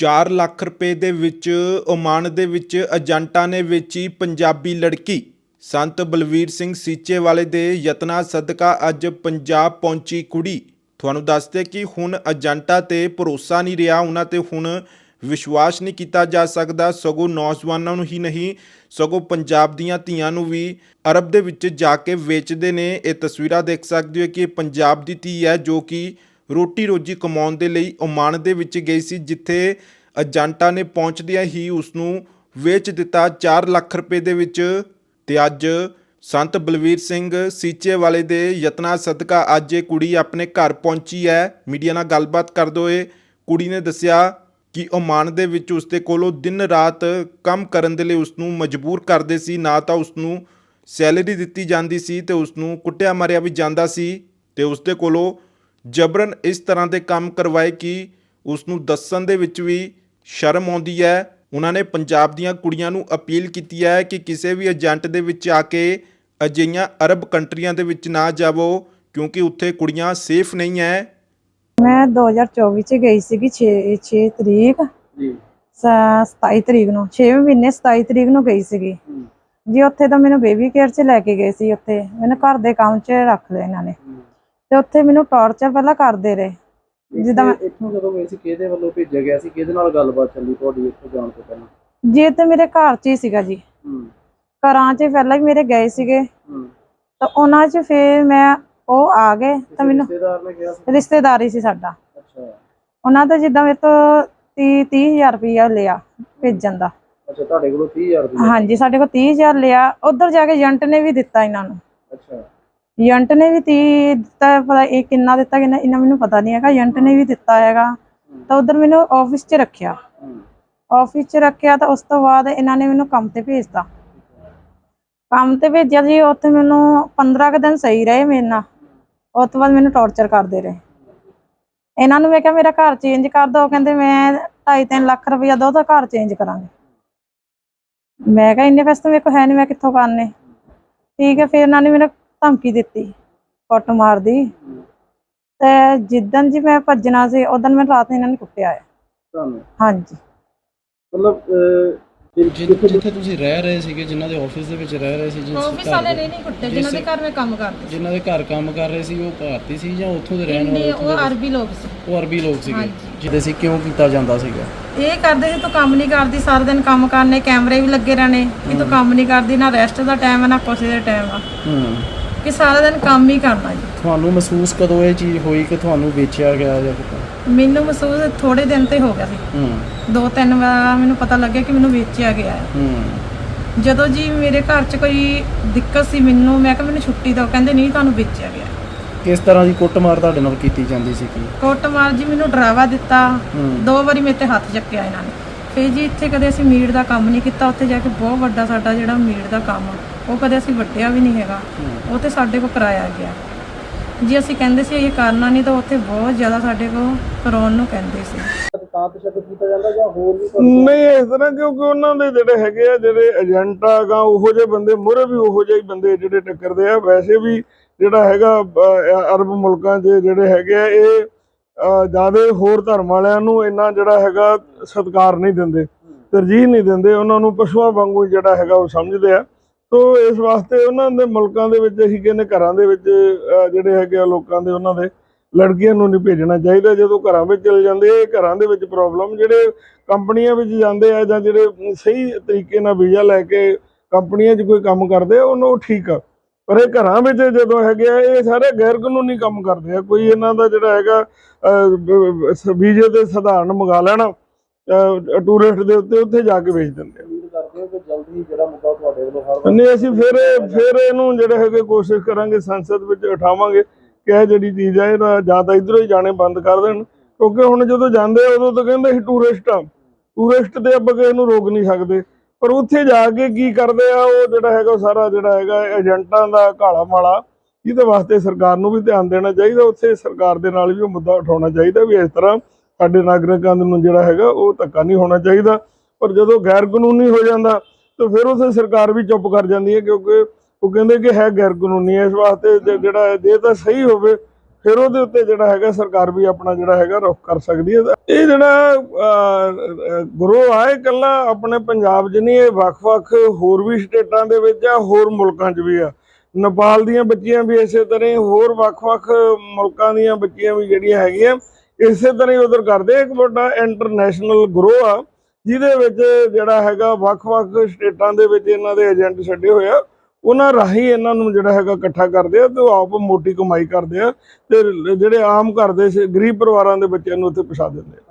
4 ਲੱਖ ਰੁਪਏ ਦੇ ਵਿੱਚ ਓਮਾਨ ਦੇ ਵਿੱਚ ਏਜੰਟਾਂ ਨੇ ਵੇਚੀ ਪੰਜਾਬੀ ਲੜਕੀ। ਸੰਤ ਬਲਵੀਰ ਸਿੰਘ ਸੀਚੇਵਾਲੇ ਦੇ ਯਤਨਾ ਸਦਕਾ ਅੱਜ ਪੰਜਾਬ ਪਹੁੰਚੀ ਕੁੜੀ। ਤੁਹਾਨੂੰ ਦੱਸਦੇ ਕਿ ਹੁਣ ਏਜੰਟਾਂ ਤੇ ਭਰੋਸਾ ਨਹੀਂ ਰਿਹਾ, ਉਹਨਾਂ ਤੇ ਹੁਣ ਵਿਸ਼ਵਾਸ ਨਹੀਂ ਕੀਤਾ ਜਾ ਸਕਦਾ। ਸਗੋਂ ਨੌਜਵਾਨਾਂ ਨੂੰ ਹੀ ਨਹੀਂ, ਸਗੋਂ ਪੰਜਾਬ ਦੀਆਂ ਧੀਆਂ ਨੂੰ ਵੀ ਅਰਬ ਦੇ ਵਿੱਚ ਜਾ ਕੇ ਵੇਚਦੇ ਨੇ। ਇਹ ਤਸਵੀਰਾਂ ਦੇਖ ਸਕਦੇ ਹੋ ਕਿ ਇਹ ਪੰਜਾਬ ਦੀ ਧੀ ਹੈ, ਜੋ ਕਿ ਰੋਟੀ ਰੋਜੀ ਕਮਾਉਣ ਦੇ ਲਈ ਓਮਾਨ ਦੇ ਵਿੱਚ ਗਈ ਸੀ, ਜਿੱਥੇ ਏਜੰਟਾਂ ਨੇ ਪਹੁੰਚਦਿਆਂ ਹੀ ਉਸ ਨੂੰ ਵੇਚ ਦਿੱਤਾ। 4 ਲੱਖ ਰੁਪਏ ਦੇ ਵਿੱਚ ਤੇ ਅੱਜ ਸੰਤ ਬਲਵੀਰ ਸਿੰਘ ਸੀਚੇ ਵਾਲੇ ਦੇ ਯਤਨਾਂ ਸਦਕਾ ਅੱਜ ਇਹ ਕੁੜੀ ਆਪਣੇ ਘਰ ਪਹੁੰਚੀ ਹੈ। ਮੀਡੀਆ ਨਾਲ ਗੱਲਬਾਤ ਕਰਦੇ ਹੋਏ ਕੁੜੀ ਨੇ ਦੱਸਿਆ ਕਿ ਓਮਾਨ ਦੇ ਵਿੱਚ ਉਸਦੇ ਕੋਲੋਂ ਦਿਨ ਰਾਤ ਕੰਮ ਕਰਨ ਦੇ ਲਈ ਉਸ ਨੂੰ ਮਜਬੂਰ ਕਰਦੇ ਸੀ। ਨਾ ਤਾਂ ਉਸ ਨੂੰ ਸੈਲਰੀ ਦਿੱਤੀ ਜਾਂਦੀ ਸੀ ਤੇ ਉਸ ਨੂੰ ਕੁੱਟਿਆ ਮਾਰਿਆ ਵੀ ਜਾਂਦਾ ਸੀ ਤੇ ਉਸ ਦੇ ਕੋਲੋਂ ਜਬਰਨ ਇਸ ਤਰ੍ਹਾਂ ਦੇ ਕੰਮ ਕਰਵਾਏ ਕਿ ਉਸ ਨੂੰ ਦੱਸਣ ਦੇ ਵਿੱਚ ਵੀ ਸ਼ਰਮ ਆਉਂਦੀ ਹੈ। ਉਹਨਾਂ ਨੇ ਪੰਜਾਬ ਦੀਆਂ ਕੁੜੀਆਂ ਨੂੰ ਅਪੀਲ ਕੀਤੀ ਹੈ ਕਿ ਕਿਸੇ ਵੀ ਏਜੰਟ ਦੇ ਵਿੱਚ ਆ ਕੇ ਅਜਿਹੀਆਂ ਅਰਬ ਕੰਟਰੀਆਂ ਦੇ ਵਿੱਚ ਨਾ ਜਾਵੋ ਕਿਉਂਕਿ ਉੱਥੇ ਕੁੜੀਆਂ ਸੇਫ ਨਹੀਂ ਹੈ। ਮੈਂ 2024 ਚ ਗਈ ਸੀਗੀ 6 6 ਤਰੀਕ। ਜੀ। ਸ- 27 ਤਰੀਕ ਨੂੰ 6 ਮਹੀਨੇ 27 ਤਰੀਕ ਨੂੰ ਗਈ ਸੀਗੀ। ਜੀ ਉੱਥੇ ਤਾਂ ਮੈਨੂੰ ਬੇਬੀ ਕੇਅਰ 'ਚ ਲੈ ਕੇ ਗਏ ਸੀ ਉੱਥੇ। ਮੈਨੂੰ ਘਰ ਦੇ ਕੰਮ 'ਚ ਰੱਖ ਲਿਆ ਇਹਨਾਂ ਨੇ। ਤੇ ਉੱਥੇ ਮੈਨੂੰ ਟੌਰਚਰ ਪਹਿਲਾਂ ਕਰਦੇ ਰਹੇ। ਜਿੱਦਾਂ ਮੈਂ- ਇੱਥੇ- ਜਦੋਂ ਗਏ ਸੀ ਕਿਹਦੇ ਵੱਲੋਂ ਭੇਜਿਆ ਗਿਆ ਸੀ ਕਿਹਦੇ ਨਾਲ ਗੱਲਬਾਤ ਚੱਲੀ ਤੁਹਾਡੀ ਇੱਥੋਂ ਜਾਣ ਤੋਂ ਪਹਿਲਾਂ? ਜੀ ਤੇ ਮੇਰੇ ਘਰ 'ਚ ਹੀ ਸੀਗਾ ਜੀ। ਹੂੰ। ਘਰਾਂ 'ਚ ਪਹਿਲਾਂ ਹੀ ਮੇਰੇ ਗਏ ਸੀਗੇ। ਹੂੰ। ਤਾਂ ਉਹਨਾਂ 'ਚ ਫਿਰ ਮੈਂ ਉਹ ਆ ਗਏ ਤਾਂ ਮੈਨੂੰ ਰਿਸ਼ਤੇਦਾਰ ਨੇ ਕਿਹਾ ਸੀ? ਰਿਸ਼ਤੇਦਾਰੀ ਸੀ ਸਾਡਾ। ਅੱਛਾ। ਉਹਨਾਂ ਦਾ ਜਿੱਦਾਂ ਮੇਰੇ ਤੋਂ 30 30000 ਰੁਪਇਆ ਲਿਆ ਭੇਜਣ ਦਾ। ਅੱਛਾ ਤੁਹਾਡੇ ਕੋਲੋਂ 30000 ਰੁਪਏ ਹਾਂਜੀ ਸਾਡੇ ਕੋਲ 30000 ਲਿਆ। ਉਧਰ ਜਾ ਕੇ ਏਜੰਟ ਨੇ ਵੀ ਦਿੱਤਾ ਇਹਨਾਂ ਨੂੰ। ਅੱਛਾ। ਏਜੰਟ ਨੇ ਵੀ 30 ਦਿੱਤਾ, ਪਤਾ ਇਹ ਕਿੰਨਾ ਦਿੱਤਾ, ਕਿੰਨਾ ਇਹਨਾਂ ਮੈਨੂੰ ਪਤਾ ਨਹੀਂ ਹੈਗਾ ਏਜੰਟ ਨੇ ਵੀ ਦਿੱਤਾ ਹੈਗਾ। ਤਾਂ ਉਧਰ ਮੈਨੂੰ ਆਫਿਸ 'ਚ ਰੱਖਿਆ। ਹੂੰ ਆਫਿਸ 'ਚ ਰੱਖਿਆ ਤਾਂ ਉਸ ਤੋਂ ਬਾਅਦ ਇਹਨਾਂ ਨੇ ਮੈਨੂੰ ਕੰਮ ਤੇ ਭੇਜਤਾ। ਕੰਮ ਤੇ ਭੇਜਿਆ ਜੀ, ਉੱਥੇ ਮੈਨੂੰ 15 ਕੁ ਦਿਨ ਸਹੀ ਰਹੇ ਮੇਰੇ ਨਾਲ। ਉਸ ਤੋਂ ਬਾਅਦ ਮੈਨੂੰ ਟੌਰਚਰ ਕਰਦੇ ਰਹੇ। ਇਹਨਾਂ ਨੂੰ ਮੈਂ ਕਿਹਾ, ਮੇਰਾ ਘਰ ਚੇਂਜ ਕਰ ਦਿਓ। ਕਹਿੰਦੇ, ਮੈਂ 2.5 ਲੱਖ ਰੁਪਇਆ ਦੋ ਤਾਂ ਘਰ ਚੇਂਜ ਕਰਾਂਗੇ। ਮੈਂ ਕਿਹਾ, ਇੰਨੇ ਪੈਸੇ ਤਾਂ ਮੇਰੇ ਕੋਲ ਹੈ ਨਹੀਂ ਮੈਂ ਕਿੱਥੋਂ ਕਰਨੇ? ਠੀਕ ਹੈ, ਫਿਰ ਇਹਨਾਂ ਨੇ ਮੈਨੂੰ ਧਮਕੀ ਦਿੱਤੀ ਕੁੱਟ ਮਾਰਦੀ। ਤੇ ਜਿੱਦਣ ਜੀ ਮੈਂ ਭੱਜਣਾ ਸੀ ਉਦੋਂ ਮੈਨੂੰ ਰਾਤ ਨੂੰ ਇਹਨਾਂ ਨੇ ਕੁੱਟਿਆ ਹੈ ਤੁਹਾਨੂੰ? ਹਾਂਜੀ। ਮਤਲਬ ਅਹ, ਜਿ- ਜਿ- ਜਿੱਥੇ ਤੁਸੀਂ ਰਹਿ ਰਹੇ ਸੀਗੇ ਜਿਨ੍ਹਾਂ ਦੇ ਆਫਿਸ ਦੇ ਵਿੱਚ ਰਹਿ ਰਹੇ ਸੀ ਜਿਸ ਆਫਿਸ ਘਰ ਵਾਲੇ ਦੇ- ਨੇ ਨਹੀਂ ਕੁੱਟੇ ਜਿਨ੍ਹਾਂ ਦੇ ਘਰ ਮੈਂ ਕੰਮ ਕਰਦੀ ਸੀ। ਜਿਨ੍ਹਾਂ ਦੇ ਘਰ ਕੰਮ ਕਰ ਰਹੇ ਸੀ ਉਹ ਭਾਰਤੀ ਸੀ ਜਾਂ ਉੱਥੋਂ ਦੇ ਰਹਿਣ ਵਾਲੇ ਇੰਡੀਆ ਉੱਥੋਂ ਉਹ ਦੇ ਅਰਬੀ ਲੋਕ ਸੀ। ਉਹ ਅਰਬੀ ਲੋਕ ਸੀਗੇ। ਜਿਹਦੇ ਸੀ ਕਿਉਂ ਕੀਤਾ ਜਾਂਦਾ ਸੀਗਾ? ਇਹ ਕਰਦੇ ਸੀ ਤੂੰ ਕੰਮ ਨਹੀਂ ਕਰਦੀ ਸਾਰਾ ਦਿਨ ਕੰਮ ਕਰਨੇ ਕੈਮਰੇ ਵੀ ਲੱਗੇ ਰਹਿਣੇ। ਕਿ ਤੂੰ ਕੰਮ ਨਹੀਂ ਕਰਦੀ ਨਾ ਰੈਸਟ ਦਾ ਟਾਈਮ ਹੈ ਨਾ ਕਿਸੇ ਦਾ ਟਾਈਮ ਆ। ਹੂੰ। ਕਿ ਸਾਰਾ ਦਿਨ ਕੰਮ ਹੀ ਕਰਨਾ ਜੀ। ਤੁਹਾਨੂੰ ਮਹਿਸੂਸ ਕਦੋਂ ਇਹ ਚੀਜ਼ ਹੋਈ ਕਿ ਤੁਹਾਨੂੰ ਵੇਚਿਆ ਗਿਆ ਜਾਂ ਕਿੱਦਾਂ? ਮੈਨੂੰ ਮਹਿਸੂਸ ਥੋੜੇ ਦਿਨ ਤੇ ਹੋ ਗਿਆ ਸੀ। ਹੂੰ। ਦੋ ਤਿੰਨ ਵਾਰ ਮੈਨੂੰ ਪਤਾ ਲੱਗਿਆ ਕਿ ਮੈਨੂੰ ਵੇਚਿਆ ਗਿਆ ਹੈ। ਹੂੰ। ਜਦੋਂ ਜੀ ਮੇਰੇ ਘਰ 'ਚ ਕੋਈ ਦਿੱਕਤ ਸੀ ਮੈਨੂੰ ਮੈਂ ਕਿਹਾ ਮੈਨੂੰ ਛੁੱਟੀ ਦਿਓ ਕਹਿੰਦੇ ਨਹੀਂ ਤੁਹਾਨੂੰ ਵੇਚਿਆ ਗਿਆ। ਕਿਸ ਤਰ੍ਹਾਂ ਦੀ ਕੁੱਟਮਾਰ ਤੁਹਾਡੇ ਨਾਲ ਕੀਤੀ ਜਾਂਦੀ ਸੀ ਕੀ? ਕੁੱਟਮਾਰ ਜੀ ਮੈਨੂੰ ਡਰਾਵਾ ਦਿੱਤਾ। ਹੂੰ। ਦੋ ਵਾਰੀ ਮੇਰੇ ਤੇ ਹੱਥ ਚੱਕਿਆ ਇਹਨਾਂ ਨੇ। ਫਿਰ ਜੀ ਇੱਥੇ ਕਦੇ ਅਸੀਂ ਮੀਟ ਦਾ ਕੰਮ ਨਹੀਂ ਕੀਤਾ ਉੱਥੇ ਜਾ ਕੇ ਬਹੁਤ ਵੱਡਾ ਸਾਡਾ ਜਿਹੜਾ ਮੀਟ ਦਾ ਕੰਮ ਆ, ਉਹ ਕਦੇ ਅਸੀਂ ਵੱਟਿਆ ਵੀ ਨਹੀਂ ਹੈਗਾ। ਉਹ ਤੇ ਸਾਡੇ ਕੋਲ ਕਰਾਇਆ ਗਿਆ। ਜੀ ਅਸੀਂ ਕਹਿੰਦੇ ਸੀ ਇਹ ਕਰਨਾ ਨਹੀਂ ਤਾਂ ਉੱਥੇ ਬਹੁਤ ਜ਼ਿਆਦਾ ਸਾਡੇ ਕੋਲ ਕਰਾਉਣ ਨੂੰ ਕਹਿੰਦੇ ਸੀ। ਤਾਂ ਤਸ਼ੱਦਦ ਕੀਤਾ ਜਾਂਦਾ ਜਾਂ ਹੋਰ ਵੀ ਨਹੀਂ, ਇਸ ਤਰ੍ਹਾਂ ਕਿਉਂਕਿ ਉਹਨਾਂ ਦੇ ਜਿਹੜੇ ਹੈਗੇ ਆ, ਜਿਹੜੇ ਏਜੰਟ ਆਗਾ ਉਹੋ ਜਿਹੇ ਬੰਦੇ ਮੁਰੇ ਵੀ ਉਹੋ ਜਿਹੇ ਹੀ ਬੰਦੇ ਜਿਹੜੇ ਟੱਕਰਦੇ ਆ। ਵੈਸੇ ਵੀ ਜਿਹੜਾ ਹੈਗਾ ਅਰਬ ਮੁਲਕਾਂ 'ਚ ਜਿਹੜੇ ਹੈਗੇ ਆ, ਇਹ ਜ਼ਿਆਦਾ ਹੋਰ ਧਰਮ ਵਾਲਿਆਂ ਨੂੰ ਇੰਨਾ ਜਿਹੜਾ ਹੈਗਾ ਸਤਿਕਾਰ ਨਹੀਂ ਦਿੰਦੇ, ਤਰਜੀਹ ਨਹੀਂ ਦਿੰਦੇ। ਉਹਨਾਂ ਨੂੰ ਪਸ਼ੂਆਂ ਵਾਂਗੂ ਜਿਹੜਾ ਹੈਗਾ ਉਹ ਸਮਝਦੇ ਆ। ਤੋ ਇਸ ਵਾਸਤੇ ਉਹਨਾਂ ਦੇ ਮੁਲਕਾਂ ਦੇ ਵਿੱਚ ਅਸੀਂ ਕਹਿੰਦੇ ਘਰਾਂ ਦੇ ਵਿੱਚ ਜਿਹੜੇ ਹੈਗੇ ਆ ਲੋਕਾਂ ਦੇ ਉਹਨਾਂ ਦੇ ਲੜਕੀਆਂ ਨੂੰ ਨਹੀਂ ਭੇਜਣਾ ਚਾਹੀਦਾ। ਜਦੋਂ ਘਰਾਂ ਵਿੱਚ ਚਲੇ ਜਾਂਦੇ, ਇਹ ਘਰਾਂ ਦੇ ਵਿੱਚ ਪ੍ਰੋਬਲਮ ਜਿਹੜੇ ਕੰਪਨੀਆਂ ਵਿੱਚ ਜਾਂਦੇ ਆ ਜਾਂ ਜਿਹੜੇ ਸਹੀ ਤਰੀਕੇ ਨਾਲ ਵੀਜ਼ਾ ਲੈ ਕੇ ਕੰਪਨੀਆਂ 'ਚ ਕੋਈ ਕੰਮ ਕਰਦੇ ਆ, ਉਹਨੂੰ ਠੀਕ ਆ। ਪਰ ਇਹ ਘਰਾਂ ਵਿੱਚ ਜਦੋਂ ਹੈਗੇ ਆ, ਇਹ ਸਾਰੇ ਗੈਰ ਕਾਨੂੰਨੀ ਕੰਮ ਕਰਦੇ ਆ। ਕੋਈ ਇਹਨਾਂ ਦਾ ਜਿਹੜਾ ਹੈਗਾ ਵੀਜ਼ੇ ਤੇ ਸਧਾਰਨ ਮੰਗਾ ਲੈਣਾ ਟੂਰਿਸਟ ਦੇ ਉੱਤੇ ਉੱਥੇ ਜਾ ਕੇ ਵੇਚ ਦਿੰਦੇ ਆ। ਜਲਦੀ ਜਿਹੜਾ ਮੁੱਦਾ ਨਹੀਂ, ਅਸੀਂ ਫਿਰ ਫਿਰ ਇਹਨੂੰ ਜਿਹੜੇ ਹੈਗੇ ਕੋਸ਼ਿਸ਼ ਕਰਾਂਗੇ, ਸੰਸਦ ਵਿੱਚ ਉਠਾਵਾਂਗੇ ਕਿ ਇਹ ਜਿਹੜੀ ਚੀਜ਼ ਹੈ ਇਹਦਾ ਜਾਂ ਤਾਂ ਇਧਰੋਂ ਹੀ ਜਾਣੇ ਬੰਦ ਕਰ ਦੇਣ। ਕਿਉਂਕਿ ਹੁਣ ਜਦੋਂ ਜਾਂਦੇ ਆ, ਉਦੋਂ ਤਾਂ ਕਹਿੰਦੇ ਅਸੀਂ ਟੂਰਿਸਟ ਆ। ਟੂਰਿਸਟ ਤੇ ਆਪਾਂ ਕਿਸੇ ਨੂੰ ਰੋਕ ਨਹੀਂ ਸਕਦੇ। ਪਰ ਉੱਥੇ ਜਾ ਕੇ ਕੀ ਕਰਦੇ ਆ, ਉਹ ਜਿਹੜਾ ਹੈਗਾ ਸਾਰਾ ਜਿਹੜਾ ਹੈਗਾ, ਏਜੰਟਾਂ ਦਾ ਕਾਲਾ ਮਾਲਾ, ਇਹਦੇ ਵਾਸਤੇ ਸਰਕਾਰ ਨੂੰ ਵੀ ਧਿਆਨ ਦੇਣਾ ਚਾਹੀਦਾ। ਉੱਥੇ ਸਰਕਾਰ ਦੇ ਨਾਲ ਵੀ ਉਹ ਮੁੱਦਾ ਉਠਾਉਣਾ ਚਾਹੀਦਾ ਵੀ ਇਸ ਤਰ੍ਹਾਂ ਸਾਡੇ ਨਾਗਰਿਕਾਂ ਨੂੰ ਜਿਹੜਾ ਹੈਗਾ, ਉਹ ਧੱਕਾ ਨਹੀਂ ਹੋਣਾ ਚਾਹੀਦਾ। ਪਰ ਜਦੋਂ ਗੈਰ ਕਾਨੂੰਨੀ ਹੋ ਜਾਂਦਾ ਤਾਂ ਫਿਰ ਉਸੇ ਸਰਕਾਰ ਵੀ ਚੁੱਪ ਕਰ ਜਾਂਦੀ ਹੈ ਕਿਉਂਕਿ ਉਹ ਕਹਿੰਦੇ ਕਿ ਹੈ ਗੈਰ ਕਾਨੂੰਨੀ ਹੈ, ਇਸ ਵਾਸਤੇ ਜਿਹੜਾ ਜੇ ਤਾਂ ਸਹੀ ਹੋਵੇ, ਫਿਰ ਉਹਦੇ ਉੱਤੇ ਜਿਹੜਾ ਹੈਗਾ ਸਰਕਾਰ ਵੀ ਆਪਣਾ ਜਿਹੜਾ ਹੈਗਾ ਰੁਖ ਕਰ ਸਕਦੀ ਹੈ। ਇਹ ਜਿਹੜਾ ਗਰੋਹ ਆ ਇਹ ਇਕੱਲਾ ਆਪਣੇ ਪੰਜਾਬ 'ਚ ਨਹੀਂ, ਇਹ ਵੱਖ-ਵੱਖ ਹੋਰ ਵੀ ਸਟੇਟਾਂ ਦੇ ਵਿੱਚ ਆ, ਹੋਰ ਮੁਲਕਾਂ 'ਚ ਵੀ ਆ। ਨੇਪਾਲ ਦੀਆਂ ਬੱਚੀਆਂ ਵੀ ਇਸੇ ਤਰ੍ਹਾਂ ਹੀ, ਹੋਰ ਵੱਖ-ਵੱਖ ਮੁਲਕਾਂ ਦੀਆਂ ਬੱਚੀਆਂ ਵੀ ਜਿਹੜੀਆਂ ਹੈਗੀਆਂ, ਇਸੇ ਤਰ੍ਹਾਂ ਹੀ ਉਧਰ ਕਰਦੇ ਇੱਕ ਵੱਡਾ ਇੰਟਰਨੈਸ਼ਨਲ ਗਰੋਹ ਆ। ਜਿਹਦੇ ਵਿੱਚ ਜਿਹੜਾ ਹੈਗਾ ਵੱਖ-ਵੱਖ ਸਟੇਟਾਂ ਦੇ ਵਿੱਚ ਇਹਨਾਂ ਦੇ ਏਜੰਟ ਛੱਡੇ ਹੋਏ ਆ, ਉਹਨਾਂ ਰਾਹੀਂ ਇਹਨਾਂ ਨੂੰ ਜਿਹੜਾ ਹੈਗਾ ਇਕੱਠਾ ਕਰਦੇ ਆ ਤੇ ਉਹ ਆਪ ਮੋਟੀ ਕਮਾਈ ਕਰਦੇ ਆ ਤੇ ਜਿਹੜੇ ਆਮ ਘਰ ਦੇ ਗਰੀਬ ਪਰਿਵਾਰਾਂ ਦੇ ਬੱਚਿਆਂ ਨੂੰ ਉੱਥੇ ਪਛਾ ਦਿੰਦੇ ਆ।